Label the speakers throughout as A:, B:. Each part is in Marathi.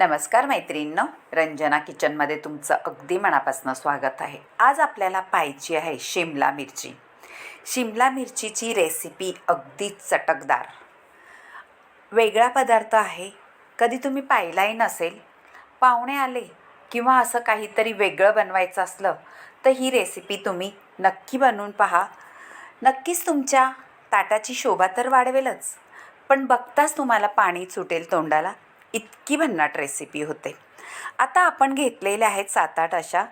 A: नमस्कार मैत्रिणींनो रंजना किचनमध्ये तुमचं अगदी मनापासून स्वागत आहे. आज आपल्याला पाहायची आहे शिमला मिरची. शिमला मिरचीची रेसिपी अगदीच चटकदार. वेगळा पदार्थ आहे. कधी तुम्ही पाहिलाही नसेल पाहुणे आले किंवा असं काहीतरी वेगळं बनवायचं असलं तर ही रेसिपी तुम्ही नक्की बनवून पहा. नक्कीच तुमच्या ताटाची शोभा तर वाढवेलच पण बघताच तुम्हाला पाणी सुटेल तोंडाला. इतकी भन्नाट रेसिपी होते. आता आपण घेतलेल्या आहेत सात आठ अशा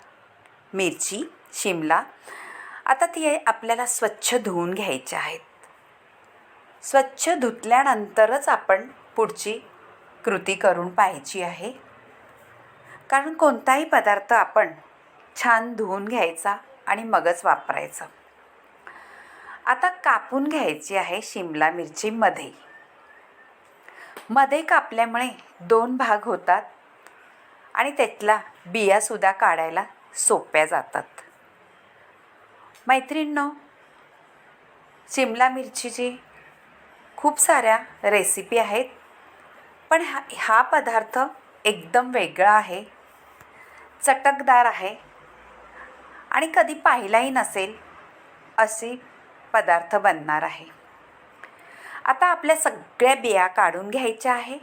A: मिरची शिमला. आता ती आपल्याला स्वच्छ धुवून घ्यायच्या आहेत. स्वच्छ धुतल्यानंतरच आपण पुढची कृती करून पाहायची आहे. कारण कोणताही पदार्थ आपण छान धुवून घ्यायचा आणि मगच वापरायचा. आता कापून घ्यायची आहे शिमला मिरचीमध्ये. मध्ये कापल्यामुळे दोन भाग होतात आणि त्यातला बियासुद्धा काढायला सोप्या जातात. मैत्रिणींनो शिमला मिरचीची खूप साऱ्या रेसिपी आहेत पण हा हा पदार्थ एकदम वेगळा आहे चटकदार आहे आणि कधी पाहिलाही नसेल असे पदार्थ बनणार आहे. आता आपल्या सगळ्या बिया काढून घ्यायच्या आहे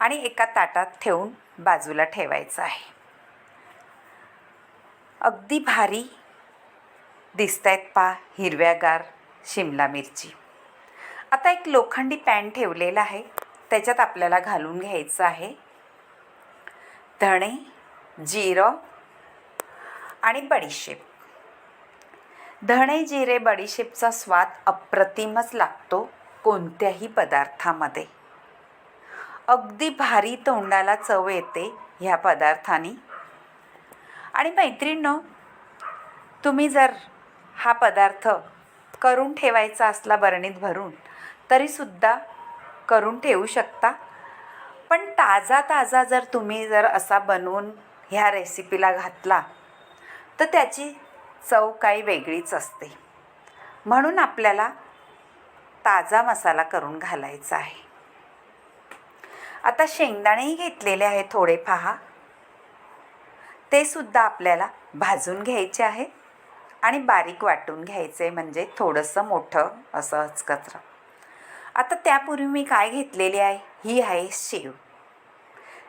A: आणि एका ताटात ठेवून बाजूला ठेवायचं आहे. अगदी भारी दिसत आहेत पा हिरव्यागार शिमला मिरची. आता एक लोखंडी पॅन ठेवलेला आहे. त्याच्यात आपल्याला घालून घ्यायचं आहे. धणे जिरं आणि बडीशेप. धणे जिरे बडीशेपचा स्वाद अप्रतिमच लागतो कोणत्याही पदार्थामध्ये. अगदी भारी तोंडाला चव येते ह्या पदार्थाने. आणि मैत्रिणींनो तुम्ही जर हा पदार्थ करून ठेवायचा असला बरणीत भरून तरीसुद्धा करून ठेवू शकता. पण ताजा ताजा जर तुम्ही जर असा बनवून ह्या रेसिपीला घातला तर त्याची चव काही वेगळीच असते. म्हणून आपल्याला ताजा मसाला करून घालायचा आहे. आता शेंगदाणेही घेतलेले आहे थोडे पहा ते सुद्धा आपल्याला भाजून घ्यायचे आहेत आणि बारीक वाटून घ्यायचे म्हणजे थोडंसं मोठं असं हचकचरं. आता त्यापूर्वी मी काय घेतलेली आहे? ही आहे शेव.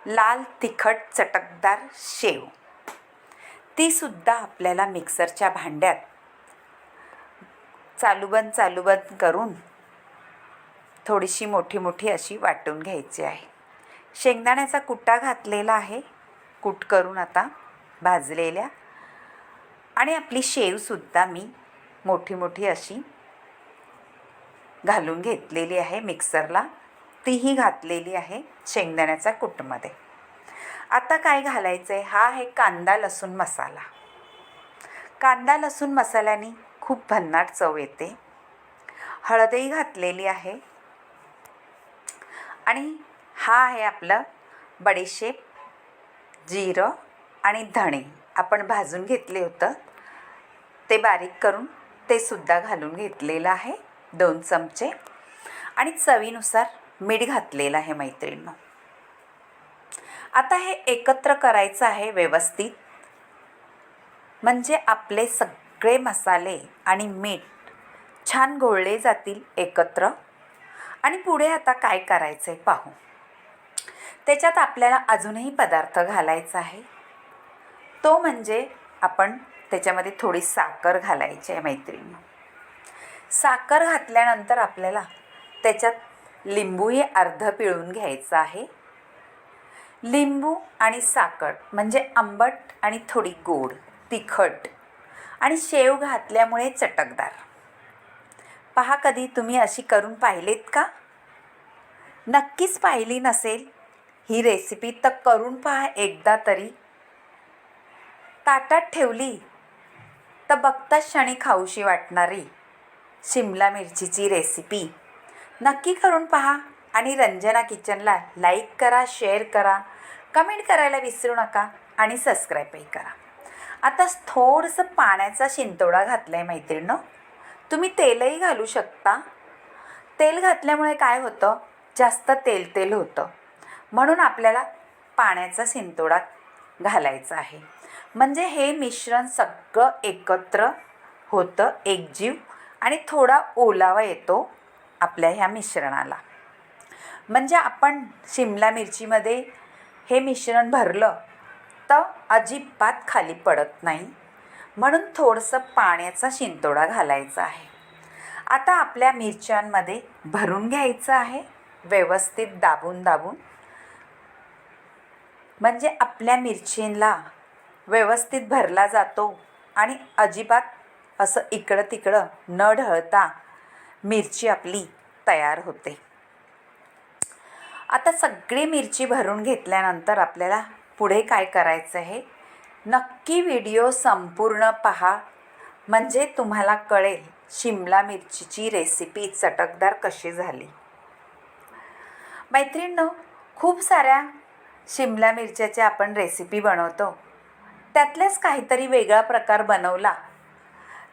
A: लाल तिखट चटकदार शेव. तीसुद्धा आपल्याला मिक्सरच्या भांड्यात चालूबंद चालूबंद करून थोडीशी मोठी मोठी अशी वाटून घ्यायची आहे. शेंगदाण्याचा कुट्टा घातलेला आहे. कूट करून आता भाजलेल्या. आणि आपली शेवसुद्धा मी मोठी मोठी अशी घालून घेतलेली आहे मिक्सरला. तीही घातलेली आहे शेंगदाण्याच्या कुटमध्ये. आता काय घालायचं आहे हा आहे कांदा लसूण मसाला. कांदा लसूण मसाल्याने खूप भन्नाट चव येते. हळदही घातलेली आहे. आणि हा आहे आपलं बडीशेप जिरं आणि धणे. आपण भाजून घेतले होतं. ते बारीक करून ते सुद्धा घालून घेतलेलं आहे. दोन चमचे. आणि चवीनुसार मीठ घातलेलं आहे मैत्रिणीनं. आता हे एकत्र करायचं आहे व्यवस्थित. म्हणजे आपले सगळे मसाले आणि मीठ छान घोळले जातील एकत्र. आणि पुढे आता काय करायचं आहे पाहू. त्याच्यात आपल्याला अजूनही पदार्थ घालायचा आहे. तो म्हणजे आपण त्याच्यामध्ये थोडी साखर घालायची आहे मैत्रिणी. साखर घातल्यानंतर आपल्याला त्याच्यात लिंबूही अर्ध पिळून घ्यायचं आहे. लिंबू आणि साखर म्हणजे आंबट आणि थोडी गोड तिखट. आणि शेव घातल्यामुळे चटकदार. पहा कधी तुम्ही अशी करून पाहिलेत का? नक्कीच पाहिली नसेल. ही रेसिपी तर करून पहा एकदा तरी. ताटात ठेवली तर बघताच क्षणी खाऊशी वाटणारी शिमला मिरचीची रेसिपी. नक्की करून पहा आणि रंजना किचनला लाईक करा शेअर करा. कमेंट करायला विसरू नका आणि सबस्क्राईबही करा. आता थोडंसं पाण्याचा शिंतोडा घातला आहे मैत्रिणं तुम्ही तेलही घालू शकता. तेल घातल्यामुळे काय होतं? जास्त तेल तेल होतं. म्हणून आपल्याला पाण्याचा शिंतोडा घालायचा आहे. म्हणजे हे मिश्रण सगळं एकत्र होतं एकजीव आणि थोडा ओलावा येतो आपल्या ह्या मिश्रणाला. म्हणजे आपण शिमला मिरचीमध्ये हे मिश्रण भरलं तर अजिबात खाली पडत नाही. म्हणून थोडंसं पाण्याचा शिंतोडा घालायचा आहे. आता आपल्या मिरच्यांमध्ये भरून घ्यायचं आहे व्यवस्थित दाबून दाबून. म्हणजे आपल्या मिरचींला व्यवस्थित भरला जातो आणि अजिबात असं इकडं तिकडं न ढळता मिरची आपली तयार होते. आता सगळी मिरची भरून घेतल्यानंतर आपल्याला पुढे काय करायचं आहे? नक्की व्हिडिओ संपूर्ण पहा. म्हणजे तुम्हाला कळेल शिमला मिरचीची रेसिपी चटकदार कशी झाली. मैत्रिणींनो खूप साऱ्या शिमला मिरच्याच्या आपण रेसिपी बनवतो. त्यातल्याच काहीतरी वेगळा प्रकार बनवला.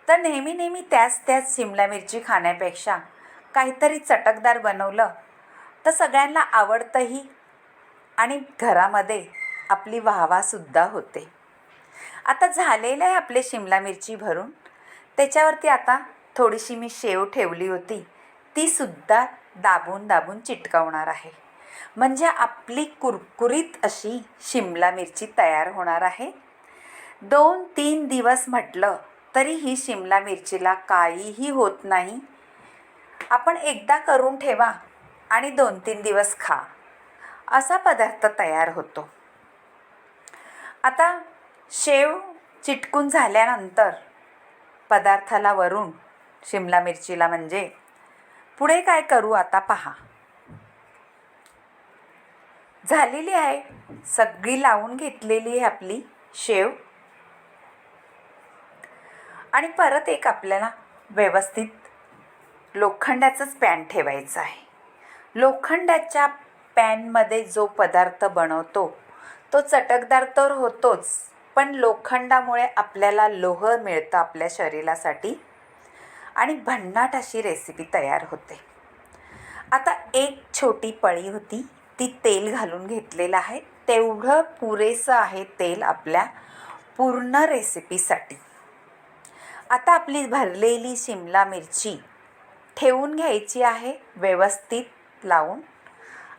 A: तर नेहमी नेहमी त्याच त्याच शिमला मिरची खाण्यापेक्षा काहीतरी चटकदार बनवलं तर सगळ्यांना आवडतंही आणि घरामध्ये आपली वाहवासुद्धा होते. आता झालेलं आहे आपले शिमला मिरची भरून त्याच्यावरती आता थोडीशी मी शेव ठेवली होती तीसुद्धा दाबून दाबून चिटकवणार आहे. म्हणजे आपली कुरकुरीत अशी शिमला मिरची तयार होणार आहे. दोन तीन दिवस म्हटलं तरी ही शिमला मिरचीला काहीही होत नाही. आपण एकदा करून ठेवा. आणि दोन तीन दिवस खा. असा पदार्थ तयार होतो. आता शेव चिटकून झाल्यानंतर पदार्थाला वरून शिमला मिरचीला म्हणजे पुढे काय करू आता पहा. झालेली आहे. सगळी लावून घेतलेली आहे आपली शेव. आणि परत एक आपल्याला व्यवस्थित लोखंडाचंच पॅन ठेवायचं आहे. लोखंडाच्या पॅनमध्ये जो पदार्थ बनवतो तो चटकदार तर होतोच पण लोखंडामुळे आपल्याला लोह मिळतं आपल्या शरीरासाठी आणि भन्नाट अशी रेसिपी तयार होते. आता एक छोटी पळी होती ती तेल घालून घेतलेलं आहे. तेवढं पुरेसं आहे तेल आपल्या पूर्ण रेसिपीसाठी आता आपली भरलेली शिमला मिरची ठेवून घ्यायची आहे व्यवस्थित लावून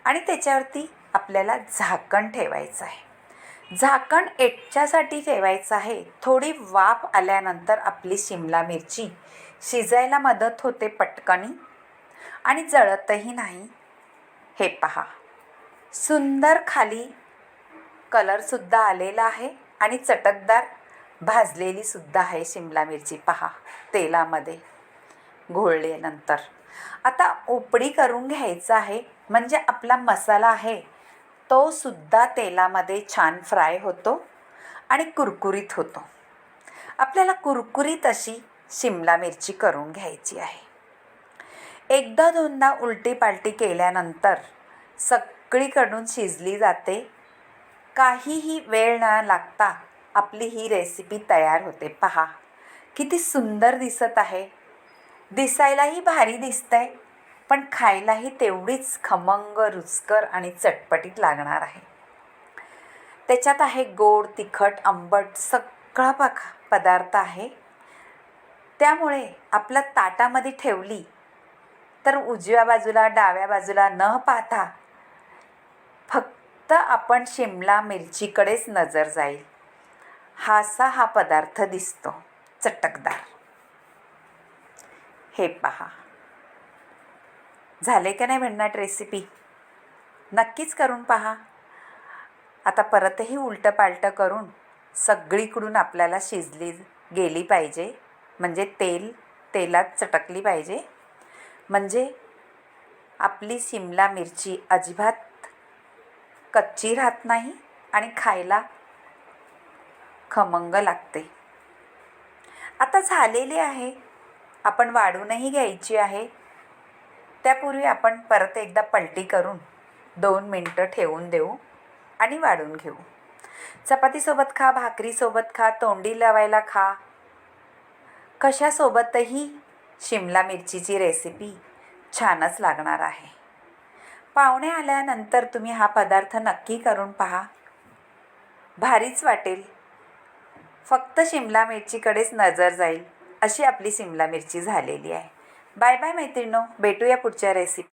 A: आणि त्याच्यावरती आपल्याला झाकण ठेवायचं आहे. झाकण एकच्यासाठी ठेवायचं आहे. थोडी वाफ आल्यानंतर आपली शिमला मिरची शिजायला मदत होते पटकनी. आणि जळतही नाही. हे पहा. सुंदर खाली कलरसुद्धा आलेला आहे आणि चटकदार भाजलेलीसुद्धा आहे शिमला मिरची. पहा तेलामध्ये घोळल्यानंतर आता उपडी करून घ्यायचं आहे म्हणजे आपला मसाला आहे तो सुद्धा तेलामध्ये छान फ्राय होतो आणि कुरकुरीत होतो. आपल्याला कुरकुरीत अशी शिमला मिरची करून घ्यायची आहे. एकदा दोनदा उलटी पालटी केल्यानंतर सगळीकडून शिजली जाते. काहीही वेळ न लागता आपली ही रेसिपी तयार होते. पहा किती सुंदर दिसत आहे. दिसायलाही भारी दिसतंय पण खायलाही तेवढीच खमंग रुचकर आणि चटपटीत लागणार आहे. त्याच्यात आहे गोड तिखट आंबट सगळा पक पदार्थ आहे. त्यामुळे आपल्या ताटामध्ये ठेवली तर उजव्या बाजूला डाव्या बाजूला न पाहता फक्त आपण शिमला मिरचीकडेच नजर जाईल. हा असा हा पदार्थ दिसतो चटकदार. हे पहा. झाले का नाही भन्नाट रेसिपी नक्कीच करून पहा. आता परतही उलटं पालटं करून सगळीकडून आपल्याला शिजली गेली पाहिजे. म्हणजे तेल तेलात चटकली पाहिजे. म्हणजे आपली शिमला मिरची अजिबात कच्ची राहत नाही आणि खायला खमंग लागते. आता झालेली आहे. आपण वाढूनही घ्यायची आहे. त्यापूर्वी आपण परत एकदा पलटी करून दोन मिनटं ठेवून देऊ आणि वाढून घेऊ. चपातीसोबत खा भाकरीसोबत खा तोंडी लावायला खा. कशासोबतही शिमला मिरचीची रेसिपी छानच लागणार आहे. पाहुणे आल्यानंतर तुम्ही हा पदार्थ नक्की करून पहा. भारीच वाटेल. फक्त शिमला मिरचीकडेच नजर जाईल. अशी आपली शिमला मिरची झालेली आहे. बाय बाय मैत्रिणो भेटूया पुढच्या रेसिपी